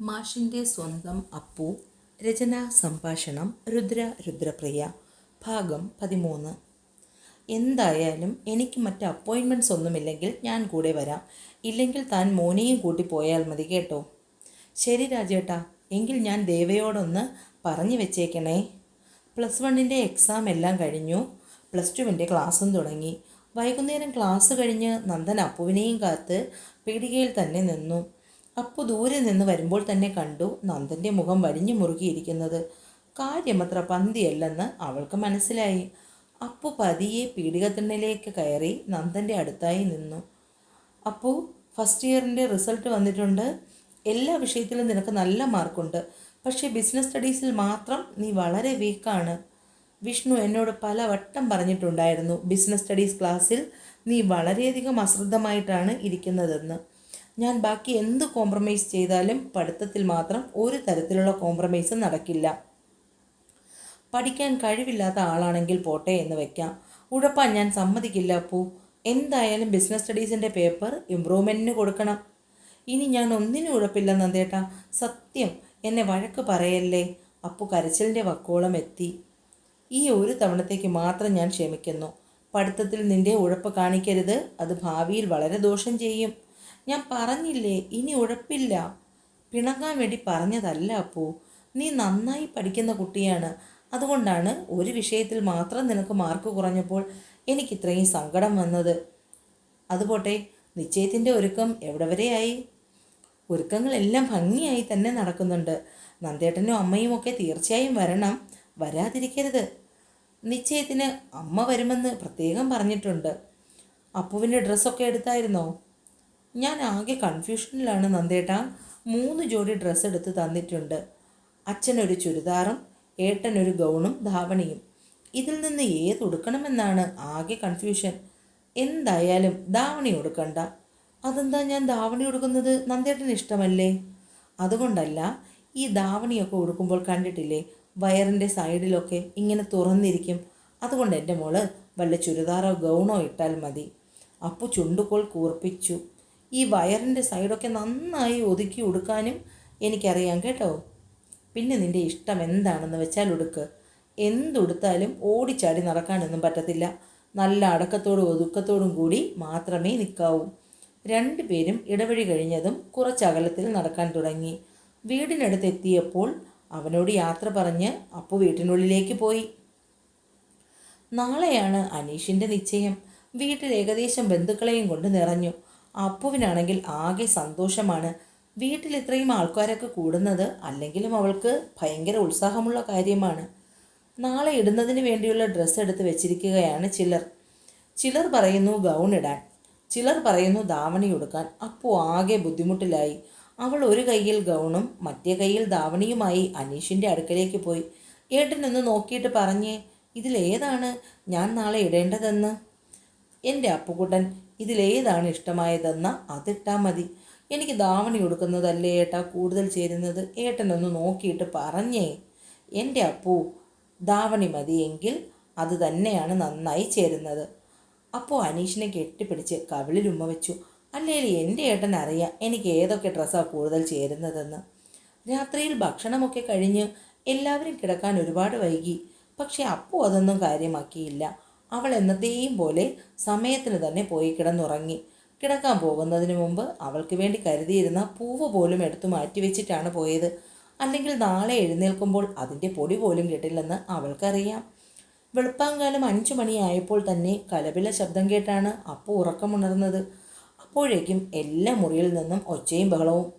മാഷിന്റെ സ്വന്തം അപ്പു രചന സംഭാഷണം രുദ്ര രുദ്രപ്രിയ ഭാഗം പതിമൂന്ന്. എന്തായാലും എനിക്ക് മറ്റ് അപ്പോയിൻമെന്റ്സ് ഒന്നുമില്ലെങ്കിൽ ഞാൻ കൂടെ വരാം. ഇല്ലെങ്കിൽ താൻ മോനെയും കൂട്ടി പോയാൽ മതി കേട്ടോ. ശരി രാജേട്ടാ എങ്കിൽ ഞാൻ ദേവയോടൊന്ന് പറഞ്ഞു വെച്ചേക്കണേ. പ്ലസ് വണ്ണിന്റെ എക്സാം എല്ലാം കഴിഞ്ഞു. പ്ലസ് ടുവിന്റെ ക്ലാസ്സും തുടങ്ങി. വൈകുന്നേരം ക്ലാസ് കഴിഞ്ഞ് നന്ദൻ അപ്പുവിനെയും കാത്ത് പീടികയിൽ തന്നെ നിന്നു. അപ്പു ദൂരെ നിന്ന് വരുമ്പോൾ തന്നെ കണ്ടു നന്ദന്റെ മുഖം വലിഞ്ഞു മുറുകിയിരിക്കുന്നത്. കാര്യമത്ര പന്തിയല്ലെന്ന് അവൾക്ക് മനസ്സിലായി. അപ്പു പതിയെ പീഡികത്തിണ്ണിലേക്ക് കയറി നന്ദന്റെ അടുത്തായി നിന്നു. അപ്പു ഫസ്റ്റ് ഇയറിന്റെ റിസൾട്ട് വന്നിട്ടുണ്ട്. എല്ലാ വിഷയത്തിലും നിനക്ക് നല്ല മാർക്കുണ്ട്. പക്ഷേ ബിസിനസ് സ്റ്റഡീസിൽ മാത്രം നീ വളരെ വീക്കാണ് വിഷ്ണു എന്നോട് പല വട്ടം പറഞ്ഞിട്ടുണ്ടായിരുന്നു ബിസിനസ് സ്റ്റഡീസ് ക്ലാസ്സിൽ നീ വളരെയധികം അശ്രദ്ധമായിട്ടാണ് ഇരിക്കുന്നതെന്ന്. ഞാൻ ബാക്കി എന്ത് കോംപ്രമൈസ് ചെയ്താലും പഠിത്തത്തിൽ മാത്രം ഒരു തരത്തിലുള്ള കോംപ്രമൈസും നടക്കില്ല. പഠിക്കാൻ കഴിവില്ലാത്ത ആളാണെങ്കിൽ പോട്ടെ എന്ന് വെക്കാം. ഉഴപ്പാൻ ഞാൻ സമ്മതിക്കില്ല പൂ എന്തായാലും ബിസിനസ് സ്റ്റഡീസിന്റെ പേപ്പർ ഇമ്പ്രൂവ്മെന്റിന് കൊടുക്കണം. ഇനി ഞാൻ ഒന്നിനും ഉഴപ്പില്ല നന്ദേട്ടാ സത്യം എന്നെ വഴക്ക് പറയല്ലേ? അപ്പു കരച്ചിലിന്റെ വക്കോളം എത്തി. ഈ ഒരു തവണത്തേക്ക് മാത്രം ഞാൻ ക്ഷമിക്കുന്നു. പഠിത്തത്തിൽ നിന്റെ ഉഴപ്പ് കാണിക്കരുത്. അത് ഭാവിയിൽ വളരെ ദോഷം ചെയ്യും. ഞാൻ പറഞ്ഞില്ലേ ഇനി ഉഴപ്പില്ല. പിണങ്ങാൻ വേണ്ടി പറഞ്ഞതല്ല അപ്പോ. നീ നന്നായി പഠിക്കുന്ന കുട്ടിയാണ്. അതുകൊണ്ടാണ് ഒരു വിഷയത്തിൽ മാത്രം നിനക്ക് മാർക്ക് കുറഞ്ഞപ്പോൾ എനിക്ക് ഇത്രയും സങ്കടം വന്നത്. അതുപോട്ടെ നിശ്ചയത്തിന്റെ ഒരുക്കം എവിടെ വരെയായി ഒരുക്കങ്ങളെല്ലാം ഭംഗിയായി തന്നെ നടക്കുന്നുണ്ട്. നന്ദേട്ടനും അമ്മയും ഒക്കെ തീർച്ചയായും വരണം. വരാതിരിക്കരുത്. നിശ്ചയത്തിന് അമ്മ വരുമെന്ന് പ്രത്യേകം പറഞ്ഞിട്ടുണ്ട്. അപ്പുവിന്റെ ഡ്രസ്സൊക്കെ എടുത്തായിരുന്നോ? ഞാൻ ആകെ കൺഫ്യൂഷനിലാണ് നന്ദേട്ടാ. മൂന്ന് ജോഡി ഡ്രസ്സ് എടുത്ത് തന്നിട്ടുണ്ട്. അച്ഛനൊരു ചുരിദാറും ഏട്ടനൊരു ഗൗണും ധാവണിയും. ഇതിൽ നിന്ന് ഏത് ഉടുക്കണമെന്നാണ് ആകെ കൺഫ്യൂഷൻ എന്തായാലും ധാവണി ഉടുക്കണ്ട. അതെന്താ ഞാൻ ധാവണി ഉടുക്കുന്നത്? നന്ദേട്ടന് ഇഷ്ടമല്ലേ? അതുകൊണ്ടല്ല ഈ ധാവണിയൊക്കെ ഉടുക്കുമ്പോൾ കണ്ടിട്ടില്ലേ വയറിന്റെ സൈഡിലൊക്കെ ഇങ്ങനെ തുറന്നിരിക്കും. അതുകൊണ്ട് എന്റെ മോൾ വല്ല ചുരിദാറോ ഗൗണോ ഇട്ടാൽ മതി. അപ്പു ചുണ്ടുകോൾ കൂർപ്പിച്ചു. ഈ വയറിന്റെ സൈഡൊക്കെ നന്നായി ഒതുക്കി ഉടുക്കാനും എനിക്കറിയാം കേട്ടോ. പിന്നെ നിന്റെ ഇഷ്ടം എന്താണെന്ന് വെച്ചാൽ ഉടുക്ക്. എന്തുടുത്താലും ഓടിച്ചാടി നടക്കാനൊന്നും പറ്റത്തില്ല. നല്ല അടക്കത്തോടും ഒതുക്കത്തോടും കൂടി മാത്രമേ നിൽക്കാവൂ. രണ്ടുപേരും ഇടവഴി കഴിഞ്ഞതും കുറച്ചകലത്തിൽ നടക്കാൻ തുടങ്ങി. വീടിനടുത്തെത്തിയപ്പോൾ അവനോട് യാത്ര പറഞ്ഞ് അപ്പു വീട്ടിനുള്ളിലേക്ക് പോയി. നാളെയാണ് അനീഷിന്റെ നിശ്ചയം. വീട്ടിൽ ഏകദേശം ബന്ധുക്കളെയും കൊണ്ട് നിറഞ്ഞു. അപ്പുവിനാണെങ്കിൽ ആകെ സന്തോഷമാണ്. വീട്ടിൽ ഇത്രയും ആൾക്കാരൊക്കെ കൂടുന്നത് അല്ലെങ്കിലും അവൾക്ക് ഭയങ്കര ഉത്സാഹമുള്ള കാര്യമാണ്. നാളെ ഇടുന്നതിന് വേണ്ടിയുള്ള ഡ്രസ്സ് എടുത്ത് വെച്ചിരിക്കുകയാണ് ചിലർ. ചിലർ പറയുന്നു ഗൗൺ ഇടാൻ. ചിലർ പറയുന്നു ദാവണി ഉടുക്കാൻ. അപ്പു ആകെ ബുദ്ധിമുട്ടിലായി. അവൾ ഒരു കയ്യിൽ ഗൗണും മറ്റേ കയ്യിൽ ദാവണിയുമായി അനീഷിന്റെ അടുക്കലേക്ക് പോയി. ഏട്ടനൊന്ന് നോക്കിയിട്ട് പറഞ്ഞേ ഇതിലേതാണ് ഞാൻ നാളെ ഇടേണ്ടതെന്ന്? എന്റെ അപ്പുകുട്ടൻ ഇതിലേതാണ് ഇഷ്ടമായതെന്ന അതിട്ടാൽ മതി. എനിക്ക് ദാവണി കൊടുക്കുന്നതല്ലേ ഏട്ടാ കൂടുതൽ ചേരുന്നത്? ഏട്ടനൊന്ന് നോക്കിയിട്ട് പറഞ്ഞേ. എന്റെ അപ്പൂ ദാവണി മതിയെങ്കിൽ അത് തന്നെയാണ് നന്നായി ചേരുന്നത്. അപ്പോൾ അനീഷിനെ കെട്ടിപ്പിടിച്ച് കവിളിൽ ഉമ്മ വെച്ചു. അല്ലെങ്കിൽ എന്റെ ഏട്ടൻ അറിയാം എനിക്ക് ഏതൊക്കെ ഡ്രസ്സാണ് കൂടുതൽ ചേരുന്നതെന്ന്. രാത്രിയിൽ ഭക്ഷണമൊക്കെ കഴിഞ്ഞ് എല്ലാവരും കിടക്കാൻ ഒരുപാട് വൈകി. പക്ഷെ അപ്പോൾ അതൊന്നും കാര്യമാക്കിയില്ല. അവൾ എന്നത്തെയും പോലെ സമയത്തിന് തന്നെ പോയി കിടന്നുറങ്ങി. കിടക്കാൻ പോകുന്നതിന് മുമ്പ് അവൾക്ക് വേണ്ടി കരുതിയിരുന്ന പൂവ് പോലും എടുത്തു മാറ്റിവെച്ചിട്ടാണ് പോയത്. അല്ലെങ്കിൽ നാളെ എഴുന്നേൽക്കുമ്പോൾ അതിന്റെ പൊടി പോലും കിട്ടില്ലെന്ന് അവൾക്കറിയാം. വെളുപ്പാങ്കാലം അഞ്ചു മണിയായപ്പോൾ തന്നെ കലപില ശബ്ദം കേട്ടാണ് അപ്പു ഉറക്കമുണർന്നത്. അപ്പോഴേക്കും എല്ലാ മുറിയിൽ നിന്നും ഒച്ചയും ബഹളവും.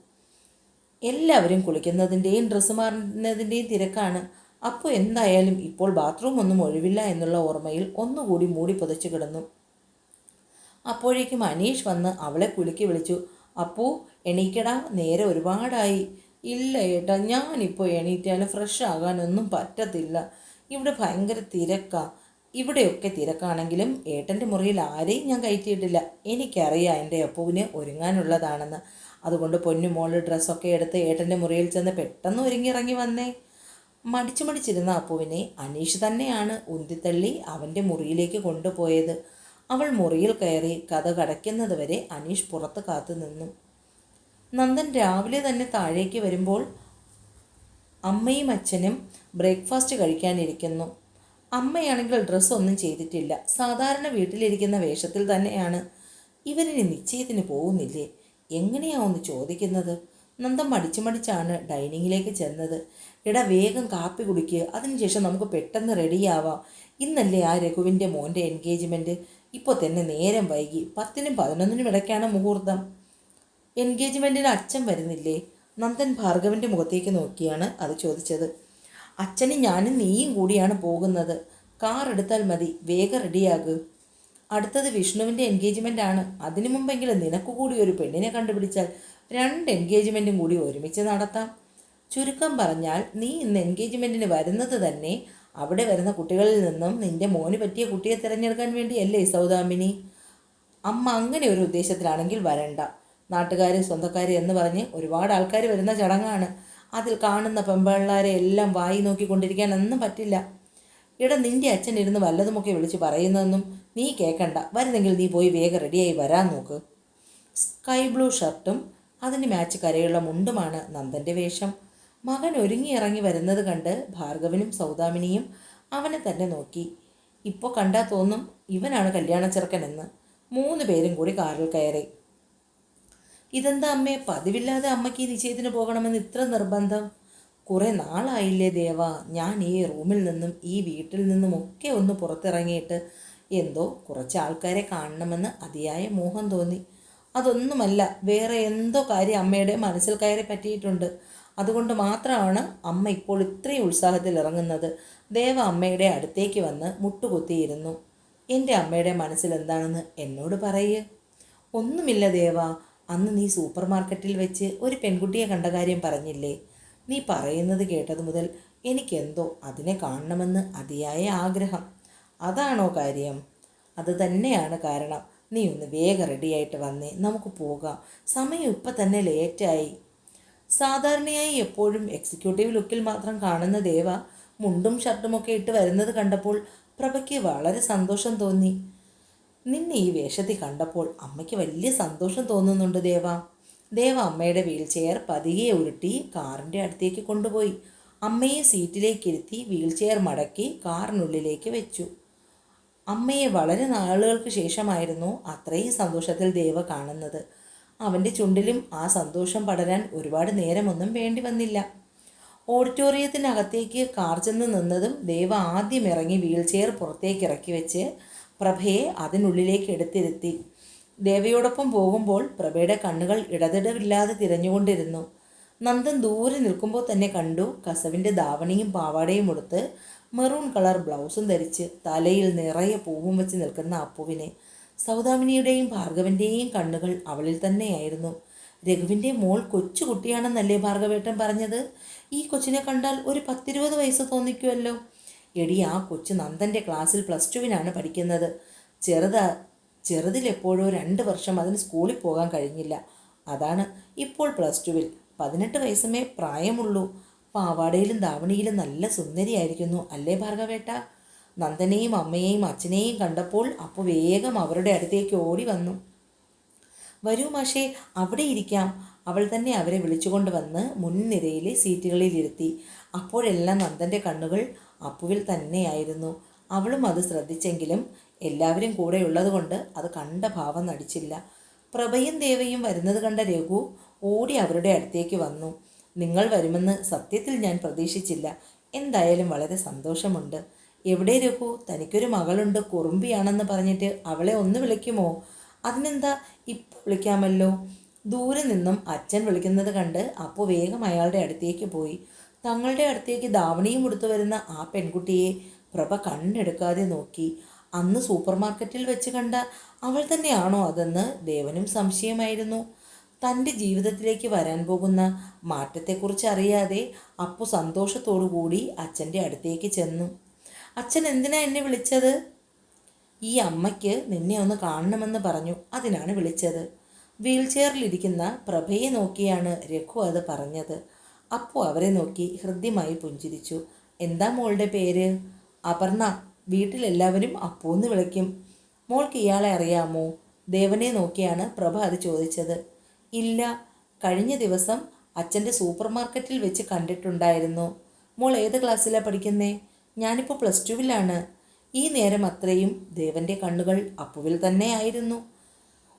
എല്ലാവരും കുളിക്കുന്നതിന്റെയും ഡ്രസ്സ് മാറുന്നതിന്റെയും തിരക്കാണ്. അപ്പോൾ എന്തായാലും ഇപ്പോൾ ബാത്റൂം ഒന്നും ഒഴിവില്ല എന്നുള്ള ഓർമ്മയിൽ ഒന്നുകൂടി മൂടി പുതച്ചു കിടന്നു. അപ്പോഴേക്കും അനീഷ് വന്ന് അവളെ കുലുക്കി വിളിച്ചു. അപ്പൂ എണീക്കടാ നേരെ ഒരുപാടായി. ഇല്ല ഏട്ടാ ഞാനിപ്പോൾ എണീറ്റാലും ഫ്രഷ് ആകാനൊന്നും പറ്റത്തില്ല. ഇവിടെ ഭയങ്കര തിരക്കാ. ഇവിടെയൊക്കെ തിരക്കാണെങ്കിലും ഏട്ടന്റെ മുറിയിൽ ആരെയും ഞാൻ കയറ്റിയിട്ടില്ല. എനിക്കറിയാം എന്റെ അപ്പൂവിന് ഒരുങ്ങാനുള്ളതാണെന്ന്. അതുകൊണ്ട് പൊന്നുമോൾ ഡ്രസ്സൊക്കെ എടുത്ത് ഏട്ടന്റെ മുറിയിൽ ചെന്ന് പെട്ടെന്ന് ഒരുങ്ങിറങ്ങി വന്നേ. മടിച്ചു മടിച്ചിരുന്ന അപ്പുവിനെ അനീഷ് തന്നെയാണ് ഉന്തിത്തള്ളി അവന്റെ മുറിയിലേക്ക് കൊണ്ടുപോയത്. അവൾ മുറിയിൽ കയറി കഥ കടയ്ക്കുന്നത് വരെ അനീഷ് പുറത്ത് കാത്തു നിന്നു. നന്ദൻ രാവിലെ തന്നെ താഴേക്ക് വരുമ്പോൾ അമ്മയും അച്ഛനും ബ്രേക്ക്ഫാസ്റ്റ് കഴിക്കാനിരിക്കുന്നു. അമ്മയാണെങ്കിൽ ഡ്രസ്സ് ഒന്നും ചെയ്തിട്ടില്ല. സാധാരണ വീട്ടിലിരിക്കുന്ന വേഷത്തിൽ തന്നെയാണ്. ഇവരിനി നിശ്ചയത്തിന് പോകുന്നില്ലേ? എങ്ങനെയാ ഒന്ന് ചോദിക്കുന്നത്? നന്ദൻ മടിച്ചു മടിച്ചാണ് ഡൈനിങ്ങിലേക്ക് ചെന്നത്. എടാ വേഗം കാപ്പി കുടിക്കുക അതിനുശേഷം നമുക്ക് പെട്ടെന്ന് റെഡിയാവാം. ഇന്നല്ലേ ആ രഘുവിന്റെ മോന്റെ എൻഗേജ്മെന്റ് ഇപ്പോൾ തന്നെ നേരം വൈകി. പത്തിനും പതിനൊന്നിനും ഇടയ്ക്കാണ് മുഹൂർത്തം. എൻഗേജ്മെന്റിന് അച്ഛൻ വരുന്നില്ലേ? നന്ദൻ ഭാർഗവന്റെ മുഖത്തേക്ക് നോക്കിയാണ് അത് ചോദിച്ചത്. അച്ഛനും ഞാനും നീയും കൂടിയാണ് പോകുന്നത്. കാർ എടുത്താൽ മതി. വേഗം റെഡിയാകൂ. അടുത്തത് വിഷ്ണുവിന്റെ എൻഗേജ്മെന്റ് ആണ്. അതിനു മുമ്പെങ്കിലും നിനക്ക് കൂടി ഒരു പെണ്ണിനെ കണ്ടുപിടിച്ചാൽ രണ്ട് എൻഗേജ്മെന്റും കൂടി ഒരുമിച്ച് നടത്താം. ചുരുക്കം പറഞ്ഞാൽ നീ ഇന്ന് എൻഗേജ്മെന്റിന് വരുന്നത് തന്നെ അവിടെ വരുന്ന കുട്ടികളിൽ നിന്നും നിന്റെ മോന് പറ്റിയ കുട്ടിയെ തിരഞ്ഞെടുക്കാൻ വേണ്ടിയല്ലേ സൗദാമിനി? അമ്മ അങ്ങനെ ഒരു ഉദ്ദേശത്തിലാണെങ്കിൽ വരണ്ട. നാട്ടുകാർ സ്വന്തക്കാർ എന്ന് പറഞ്ഞ് ഒരുപാട് ആൾക്കാർ വരുന്ന ചടങ്ങാണ്. അതിൽ കാണുന്ന പെമ്പിള്ളാരെ എല്ലാം വായി നോക്കിക്കൊണ്ടിരിക്കാൻ ഒന്നും പറ്റില്ല. ഇട നിന്റെ അച്ഛൻ ഇരുന്ന് വല്ലതുമൊക്കെ വിളിച്ച് പറയുന്നതെന്നും നീ കേൾക്കണ്ട വരുന്നെങ്കിൽ നീ പോയി വേഗം റെഡിയായി വരാൻ നോക്ക്. സ്കൈ ബ്ലൂ ഷർട്ടും അതിന് മാച്ച് കരയുള്ള മുണ്ടുമാണ് നന്ദന്റെ വേഷം. മകൻ ഒരുങ്ങി ഇറങ്ങി വരുന്നത് കണ്ട് ഭാർഗവനും സൗദാമിനിയും അവനെ തന്നെ നോക്കി. ഇപ്പോൾ കണ്ടാൽ തോന്നും ഇവനാണ് കല്യാണ ചെറുക്കനെന്ന് മൂന്ന് പേരും കൂടി കാറിൽ കയറി. ഇതെന്താ അമ്മേ? പതിവില്ലാതെ അമ്മയ്ക്ക് ഈ നിശ്ചയത്തിന് പോകണമെന്ന് ഇത്ര നിർബന്ധം? കുറേ നാളായില്ലേ ദേവ ഞാൻ ഈ റൂമിൽ നിന്നും ഈ വീട്ടിൽ നിന്നും ഒക്കെ ഒന്ന് പുറത്തിറങ്ങിയിട്ട് എന്തോ കുറച്ച് ആൾക്കാരെ കാണണമെന്ന് അതിയായ മോഹം തോന്നി. അതൊന്നുമല്ല. വേറെ എന്തോ കാര്യം അമ്മയുടെ മനസ്സിൽ കയറി പറ്റിയിട്ടുണ്ട്. അതുകൊണ്ട് മാത്രമാണ് അമ്മ ഇപ്പോൾ ഇത്രയും ഉത്സാഹത്തിൽ ഇറങ്ങുന്നത്. ദേവ അമ്മയുടെ അടുത്തേക്ക് വന്ന് മുട്ടുകുത്തിയിരുന്നു. എന്റെ അമ്മയുടെ മനസ്സിൽ എന്താണെന്ന് എന്നോട് പറയേ. ഒന്നുമില്ല ദേവ. അന്ന് നീ സൂപ്പർ മാർക്കറ്റിൽ വെച്ച് ഒരു പെൺകുട്ടിയെ കണ്ട കാര്യം പറഞ്ഞില്ലേ? നീ പറയുന്നത് കേട്ടത് മുതൽ എനിക്കെന്തോ അതിനെ കാണണമെന്ന് അതിയായ ആഗ്രഹം. അതാണോ കാര്യം? അത് തന്നെയാണ് കാരണം. നീ ഒന്ന് വേഗം റെഡിയായിട്ട് വന്നേ. നമുക്ക് പോകാം. സമയം ഇപ്പം തന്നെ ലേറ്റായി സാധാരണയായി എപ്പോഴും എക്സിക്യൂട്ടീവ് ലുക്കിൽ മാത്രം കാണുന്ന ദേവ മുണ്ടും ഷർട്ടുമൊക്കെ ഇട്ട് വരുന്നത് കണ്ടപ്പോൾ പ്രഭയ്ക്ക് വളരെ സന്തോഷം തോന്നി. നിന്നെ ഈ വേഷത്തിൽ കണ്ടപ്പോൾ അമ്മയ്ക്ക് വലിയ സന്തോഷം തോന്നുന്നുണ്ട് ദേവ. ദേവ അമ്മയുടെ വീൽ ചെയർ പതിയെ ഉരുട്ടി കാറിന്റെ അടുത്തേക്ക് കൊണ്ടുപോയി. അമ്മയെ സീറ്റിലേക്ക് ഇരുത്തി വീൽ ചെയർ മടക്കി കാറിനുള്ളിലേക്ക് വെച്ചു. അമ്മയെ വളരെ നാളുകൾക്ക് ശേഷമായിരുന്നു അത്രയും സന്തോഷത്തിൽ ദേവ കാണുന്നത്. അവന്റെ ചുണ്ടിലും ആ സന്തോഷം പടരാൻ ഒരുപാട് നേരമൊന്നും വേണ്ടി വന്നില്ല. ഓഡിറ്റോറിയത്തിനകത്തേക്ക് കാർ ചെന്ന് നിന്നതും ദേവ ആദ്യം ഇറങ്ങി വീൽ ചെയർ പുറത്തേക്ക് ഇറക്കി വെച്ച് പ്രഭയെ അതിനുള്ളിലേക്ക് എടുത്തിരുത്തി. ദേവയോടൊപ്പം പോകുമ്പോൾ പ്രഭയുടെ കണ്ണുകൾ ഇടതിടവില്ലാതെ തിരഞ്ഞുകൊണ്ടിരുന്നു. നന്ദൻ ദൂരെ നിൽക്കുമ്പോൾ തന്നെ കണ്ടു കസവിന്റെ ധാവണിയും പാവാടയും ഉടുത്ത് മെറൂൺ കളർ ബ്ലൗസും ധരിച്ച് തലയിൽ നിറയെ പൂവും വെച്ച് നിൽക്കുന്ന അപ്പുവിനെ സൗദാമിനിയുടെയും ഭാർഗവന്റെയും കണ്ണുകൾ അവളിൽ തന്നെയായിരുന്നു. രഘുവിന്റെ മോൾ കൊച്ചു കുട്ടിയാണെന്നല്ലേ ഭാർഗവേട്ടൻ പറഞ്ഞത്? ഈ കൊച്ചിനെ കണ്ടാൽ ഒരു പത്തിരുപത് വയസ്സ് തോന്നിക്കുമല്ലോ എടി ആ കൊച്ചു നന്ദന്റെ ക്ലാസ്സിൽ പ്ലസ് ടുവിനാണ് പഠിക്കുന്നത്. ചെറുത ചെറുതിലെപ്പോഴോ രണ്ട് വർഷം അതിന് സ്കൂളിൽ പോകാൻ കഴിഞ്ഞില്ല. അതാണ് ഇപ്പോൾ പ്ലസ് ടുവിൽ. പതിനെട്ട് വയസ്സുമേ പ്രായമുള്ളൂ. പാവാടയിലും ധാവണിയിലും നല്ല സുന്ദരിയായിരിക്കുന്നു. അല്ലേ ഭാർഗവേട്ട? നന്ദനെയും അമ്മയെയും അച്ഛനെയും കണ്ടപ്പോൾ അപ്പു വേഗം അവരുടെ അടുത്തേക്ക് ഓടി വന്നു. വരൂ മാഷേ അവിടെ ഇരിക്കാം. അവൾ തന്നെ അവരെ വിളിച്ചുകൊണ്ട് വന്ന് മുൻനിരയിലെ സീറ്റുകളിൽ ഇരുത്തി. അപ്പോഴെല്ലാം നന്ദന്റെ കണ്ണുകൾ അപ്പുവിൽ തന്നെയായിരുന്നു. അവളും അത് ശ്രദ്ധിച്ചെങ്കിലും എല്ലാവരും കൂടെ ഉള്ളതുകൊണ്ട് അത് കണ്ട ഭാവം നടിച്ചില്ല. പ്രഭയും ദേവയും വരുന്നത് കണ്ട രഘു ഓടി അവരുടെ അടുത്തേക്ക് വന്നു. നിങ്ങൾ വരുമെന്ന് സത്യത്തിൽ ഞാൻ പ്രതീക്ഷിച്ചില്ല. എന്തായാലും വളരെ സന്തോഷമുണ്ട്. എവിടെ രഘു? തനിക്കൊരു മകളുണ്ട്. കുറുമ്പിയാണെന്ന് പറഞ്ഞിട്ട് അവളെ ഒന്ന് വിളിക്കുമോ? അതിനെന്താ ഇപ്പോൾ വിളിക്കാമല്ലോ? ദൂരെ നിന്നും അച്ഛൻ വിളിക്കുന്നത് കണ്ട് അപ്പോൾ വേഗം അയാളുടെ അടുത്തേക്ക് പോയി. തങ്ങളുടെ അടുത്തേക്ക് ധാവണിയും കൊടുത്തു വരുന്ന ആ പെൺകുട്ടിയെ പ്രഭ കണ്ണെടുക്കാതെ നോക്കി. അന്ന് സൂപ്പർ മാർക്കറ്റിൽ വെച്ച് കണ്ട അവൾ തന്നെയാണോ അതെന്ന് ദേവനും സംശയമായിരുന്നു. തന്റെ ജീവിതത്തിലേക്ക് വരാൻ പോകുന്ന മാറ്റത്തെക്കുറിച്ച് അറിയാതെ അപ്പു സന്തോഷത്തോടു കൂടി അച്ഛന്റെ അടുത്തേക്ക് ചെന്നു. അച്ഛൻ എന്തിനാ എന്നെ വിളിച്ചത്? ഈ അമ്മയ്ക്ക് നിന്നെ ഒന്ന് കാണണമെന്ന് പറഞ്ഞു. അതിനാണ് വിളിച്ചത്. വീൽ ചെയറിലിരിക്കുന്ന പ്രഭയെ നോക്കിയാണ് രഘു അത് പറഞ്ഞത്. അപ്പു അവരെ നോക്കി ഹൃദ്യമായി പുഞ്ചിരിച്ചു. എന്താ മോളുടെ പേര്? അപർണ. വീട്ടിലെല്ലാവരും അപ്പൂന്ന് വിളിക്കും. മോൾക്ക് ഇയാളെ അറിയാമോ? ദേവനെ നോക്കിയാണ് പ്രഭ അത് ചോദിച്ചത്. ഇല്ല. കഴിഞ്ഞ ദിവസം അച്ഛന്റെ സൂപ്പർ മാർക്കറ്റിൽ വെച്ച് കണ്ടിട്ടുണ്ടായിരുന്നു. മോൾ ഏത് ക്ലാസ്സിലാണ് പഠിക്കുന്നേ? ഞാനിപ്പോൾ പ്ലസ് ടുവിലാണ്. ഈ നേരം അത്രയും ദേവന്റെ കണ്ണുകൾ അപ്പുവിൽ തന്നെ ആയിരുന്നു.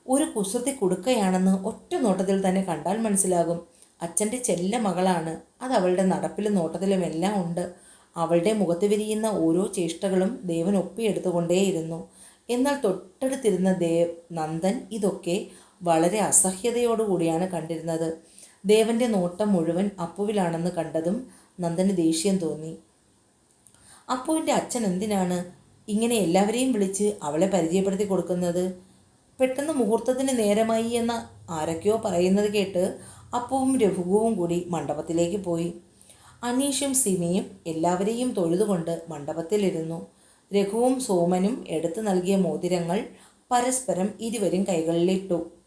ഒരു കുസൃതി കുടുക്കയാണെന്ന് ഒറ്റ നോട്ടത്തിൽ തന്നെ കണ്ടാൽ മനസ്സിലാകും. അച്ഛന്റെ ചെല്ല മകളാണ്. അത് അവളുടെ നടപ്പിലും നോട്ടത്തിലും എല്ലാം ഉണ്ട്. അവളുടെ മുഖത്ത് വിരിയുന്ന ഓരോ ചേഷ്ടകളും ദേവൻ ഒപ്പിയെടുത്തുകൊണ്ടേയിരുന്നു. എന്നാൽ തൊട്ടടുത്തിരുന്ന ദേവ് നന്ദൻ ഇതൊക്കെ വളരെ അസഹ്യതയോടുകൂടിയാണ് കണ്ടിരുന്നത്. ദേവന്റെ നോട്ടം മുഴുവൻ അപ്പുവിലാണെന്ന് കണ്ടതും നന്ദന് ദേഷ്യം തോന്നി. അപ്പുവിന്റെ അച്ഛൻ എന്തിനാണ് ഇങ്ങനെ എല്ലാവരെയും വിളിച്ച് അവളെ പരിചയപ്പെടുത്തി കൊടുക്കുന്നത്? പെട്ടെന്ന് മുഹൂർത്തത്തിന് നേരമായി എന്ന ആരൊക്കെയോ പറയുന്നത് കേട്ട് അപ്പുവും രഘുവും കൂടി മണ്ഡപത്തിലേക്ക് പോയി. അനീഷും സിമിയും എല്ലാവരെയും തൊഴുതുകൊണ്ട് മണ്ഡപത്തിലിരുന്നു. രഘുവും സോമനും എടുത്തു നൽകിയ മോതിരങ്ങൾ പരസ്പരം ഇരുവരും കൈകളിലിട്ടു.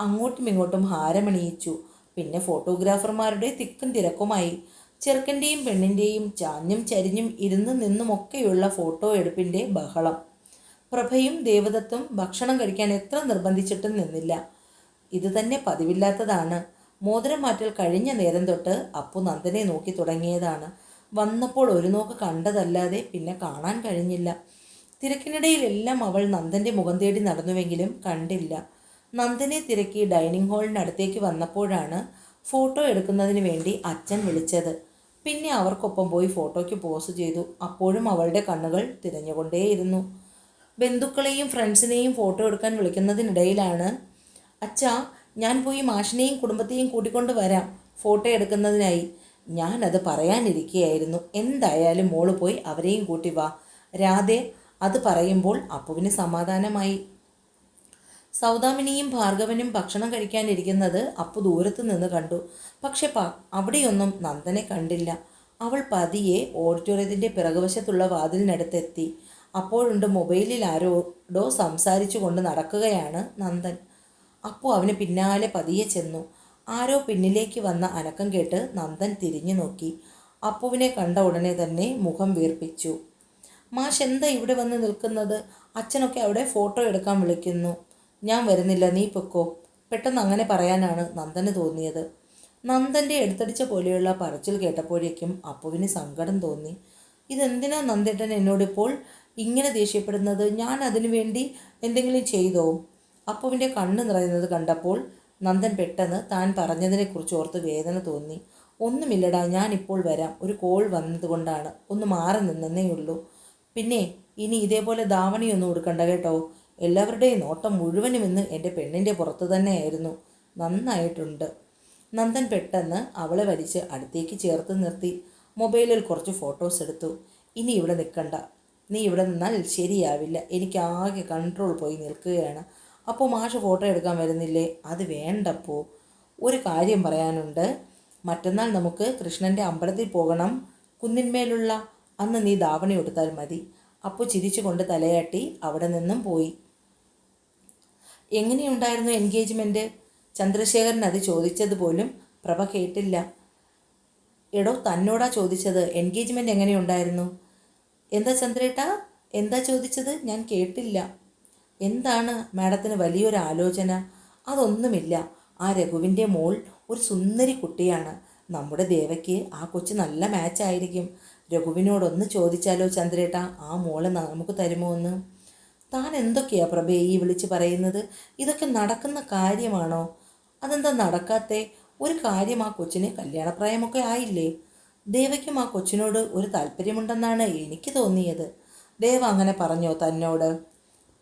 അങ്ങോട്ടും ഇങ്ങോട്ടും ഹാരമണിയിച്ചു. പിന്നെ ഫോട്ടോഗ്രാഫർമാരുടെ തിക്കും തിരക്കുമായി. ചെറുക്കന്റെയും പെണ്ണിന്റെയും ചാഞ്ഞും ചരിഞ്ഞും ഇരുന്ന് നിന്നുമൊക്കെയുള്ള ഫോട്ടോ എടുപ്പിന്റെ ബഹളം. പ്രഭയും ദേവദത്തും ഭക്ഷണം കഴിക്കാൻ എത്ര നിർബന്ധിച്ചിട്ടും നിന്നില്ല. ഇത് തന്നെ പതിവില്ലാത്തതാണ്. മോതിരം മാറ്റൽ കഴിഞ്ഞ നേരം തൊട്ട് അപ്പു നന്ദനെ നോക്കി തുടങ്ങിയതാണ്. വന്നപ്പോൾ ഒരു നോക്ക് കണ്ടതല്ലാതെ പിന്നെ കാണാൻ കഴിഞ്ഞില്ല. തിരക്കിനിടയിലെല്ലാം അവൾ നന്ദന്റെ മുഖം തേടി നടന്നുവെങ്കിലും കണ്ടില്ല. നന്ദനെ തിരക്കി ഡൈനിങ് ഹാളിനടുത്തേക്ക് വന്നപ്പോഴാണ് ഫോട്ടോ എടുക്കുന്നതിന് വേണ്ടി അച്ഛൻ വിളിച്ചത്. പിന്നെ അവർക്കൊപ്പം പോയി ഫോട്ടോയ്ക്ക് പോസ് ചെയ്തു. അപ്പോഴും അവളുടെ കണ്ണുകൾ തിരഞ്ഞുകൊണ്ടേയിരുന്നു. ബന്ധുക്കളെയും ഫ്രണ്ട്സിനെയും ഫോട്ടോ എടുക്കാൻ വിളിക്കുന്നതിനിടയിലാണ് അച്ഛാ ഞാൻ പോയി മാഷിനെയും കുടുംബത്തെയും കൂട്ടിക്കൊണ്ട് വരാം. ഫോട്ടോ എടുക്കുന്നതിനായി ഞാനത് പറയാനിരിക്കുകയായിരുന്നു എന്തായാലും മോൾ പോയി അവരെയും കൂട്ടി വാ. രാധെ അത് പറയുമ്പോൾ അപ്പുവിന് സമാധാനമായി. സൗദാമിനിയും ഭാർഗവനും ഭക്ഷണം കഴിക്കാനിരിക്കുന്നത് അപ്പു ദൂരത്ത് നിന്ന് കണ്ടു. പക്ഷെ അവിടെയൊന്നും നന്ദനെ കണ്ടില്ല. അവൾ പതിയെ ഓഡിറ്റോറിയത്തിന്റെ പിറകുവശത്തുള്ള വാതിലിനടുത്തെത്തി. അപ്പോഴുണ്ട് മൊബൈലിൽ ആരോടോ സംസാരിച്ചു കൊണ്ട് നടക്കുകയാണ് നന്ദൻ. അപ്പു അവന് പിന്നാലെ പതിയെ ചെന്നു. ആരോ പിന്നിലേക്ക് വന്ന അനക്കം കേട്ട് നന്ദൻ തിരിഞ്ഞു നോക്കി. അപ്പുവിനെ കണ്ട ഉടനെ തന്നെ മുഖം വീർപ്പിച്ചു. മാഷ് എന്താ ഇവിടെ വന്ന് നിൽക്കുന്നത്? അച്ഛനൊക്കെ അവിടെ ഫോട്ടോ എടുക്കാൻ വിളിക്കുന്നു. ഞാൻ വരുന്നില്ല നീ പൊക്കോ. പെട്ടെന്ന് അങ്ങനെ പറയാനാണ് നന്ദന് തോന്നിയത്. നന്ദന്റെ എടുത്തടിച്ച പോലെയുള്ള പറച്ചിൽ കേട്ടപ്പോഴേക്കും അപ്പുവിന് സങ്കടം തോന്നി. ഇതെന്തിനാ നന്ദേട്ടൻ എന്നോടിപ്പോൾ ഇങ്ങനെ ദേഷ്യപ്പെടുന്നത്? ഞാൻ അതിനു വേണ്ടി എന്തെങ്കിലും ചെയ്തോ? അപ്പുവിന്റെ കണ്ണ് നിറയുന്നത് കണ്ടപ്പോൾ നന്ദൻ പെട്ടെന്ന് താൻ പറഞ്ഞതിനെക്കുറിച്ച് ഓർത്ത് വേദന തോന്നി. ഒന്നുമില്ലടാ ഞാനിപ്പോൾ വരാം. ഒരു കോൾ വന്നതുകൊണ്ടാണ്. ഒന്ന് മാറി നിന്നേ ഉള്ളൂ പിന്നെ ഇനി ഇതേപോലെ ധാവണിയൊന്നും കൊടുക്കണ്ട കേട്ടോ. എല്ലാവരുടെയും നോട്ടം മുഴുവനും ഇന്ന് എന്റെ പെണ്ണിന്റെ പുറത്ത് തന്നെയായിരുന്നു. നന്നായിട്ടുണ്ട്. നന്ദൻ പെട്ടെന്ന് അവളെ വലിച്ച് അടുത്തേക്ക് ചേർത്ത് നിർത്തി. മൊബൈലിൽ കുറച്ച് ഫോട്ടോസ് എടുത്തു. ഇനി ഇവിടെ നിൽക്കണ്ട. നീ ഇവിടെ നിന്നാൽ ശരിയാവില്ല. എനിക്ക് ആകെ കൺട്രോൾ പോയി നിൽക്കുകയാണ്. അപ്പോൾ മാഷ് ഫോട്ടോ എടുക്കാൻ വരുന്നില്ലേ? അത് വേണ്ടപ്പോ. ഒരു കാര്യം പറയാനുണ്ട്. മറ്റന്നാൾ നമുക്ക് കൃഷ്ണന്റെ അമ്പലത്തിൽ പോകണം. കുന്നിന്മേലുള്ള അന്ന് നീ ധാവണ എടുത്താൽ മതി. അപ്പോൾ ചിരിച്ചുകൊണ്ട് തലയാട്ടി അവിടെ നിന്നും പോയി. എങ്ങനെയുണ്ടായിരുന്നു എൻഗേജ്മെന്റ് ചന്ദ്രശേഖരൻ അത് ചോദിച്ചത് പോലും പ്രഭ കേട്ടില്ല. എടോ തന്നോടാ ചോദിച്ചത് എൻഗേജ്മെന്റ് എങ്ങനെയുണ്ടായിരുന്നു? എന്താ ചന്ദ്രേട്ടാ? എന്താ ചോദിച്ചത്? ഞാൻ കേട്ടില്ല. എന്താണ് മാഡത്തിന് വലിയൊരു ആലോചന? അതൊന്നുമില്ല. ആ രഘുവിന്റെ മോൾ ഒരു സുന്ദരി കുട്ടിയാണ്. നമ്മുടെ ദേവയ്ക്ക് ആ കൊച്ചു നല്ല മാച്ചായിരിക്കും. രഘുവിനോടൊന്ന് ചോദിച്ചാലോ ചന്ദ്രേട്ട? ആ മോളെ നമുക്ക് തരുമോ എന്ന് താൻ എന്തൊക്കെയാ പ്രഭേ ഈ വിളിച്ച് പറയുന്നത്? ഇതൊക്കെ നടക്കുന്ന കാര്യമാണോ? അതെന്താ നടക്കാത്തെ? ഒരു കാര്യം ആ കൊച്ചിന് കല്യാണപ്രായമൊക്കെ ആയില്ലേ? ദേവയ്ക്കും ആ കൊച്ചിനോട് ഒരു താല്പര്യമുണ്ടെന്നാണ് എനിക്ക് തോന്നിയത്. ദേവ അങ്ങനെ പറഞ്ഞോ തന്നോട്?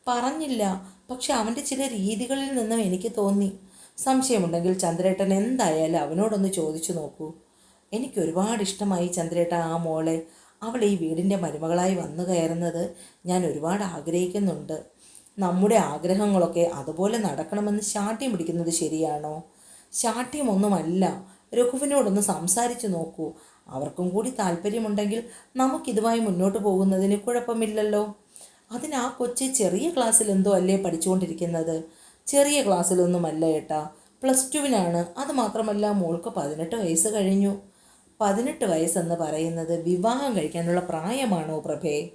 പറഞ്ഞില്ല. പക്ഷെ അവന്റെ ചില രീതികളിൽ നിന്നും എനിക്ക് തോന്നി. സംശയമുണ്ടെങ്കിൽ ചന്ദ്രേട്ടൻ എന്തായാലും അവനോടൊന്ന് ചോദിച്ചു നോക്കൂ. എനിക്ക് ഒരുപാട് ഇഷ്ടമായി ചന്ദ്രേട്ട ആ മോളെ. അവൾ ഈ വീടിന്റെ മരുമകളായി വന്നു കയറുന്നത് ഞാൻ ഒരുപാട് ആഗ്രഹിക്കുന്നുണ്ട്. നമ്മുടെ ആഗ്രഹങ്ങളൊക്കെ അതുപോലെ നടക്കണമെന്ന് ശാഠ്യം പിടിക്കുന്നത് ശരിയാണോ? ശാഠ്യമൊന്നുമല്ല രഘുവിനോടൊന്ന് സംസാരിച്ചു നോക്കൂ. അവർക്കും കൂടി താല്പര്യമുണ്ടെങ്കിൽ നമുക്കിതുമായി മുന്നോട്ട് പോകുന്നതിന് കുഴപ്പമില്ലല്ലോ. അതിന് ആ കൊച്ച് ചെറിയ ക്ലാസ്സിൽ എന്തോ അല്ലേ പഠിച്ചുകൊണ്ടിരിക്കുന്നത്? ചെറിയ ക്ലാസ്സിലൊന്നുമല്ല ഏട്ടാ. പ്ലസ് ടുവിനാണ്. അത് മാത്രമല്ല മോൾക്ക് പതിനെട്ട് വയസ്സ് കഴിഞ്ഞു. പതിനെട്ട് വയസ്സെന്ന് പറയുന്നത് വിവാഹം കഴിക്കാനുള്ള പ്രായമാണോ പ്രഭേ?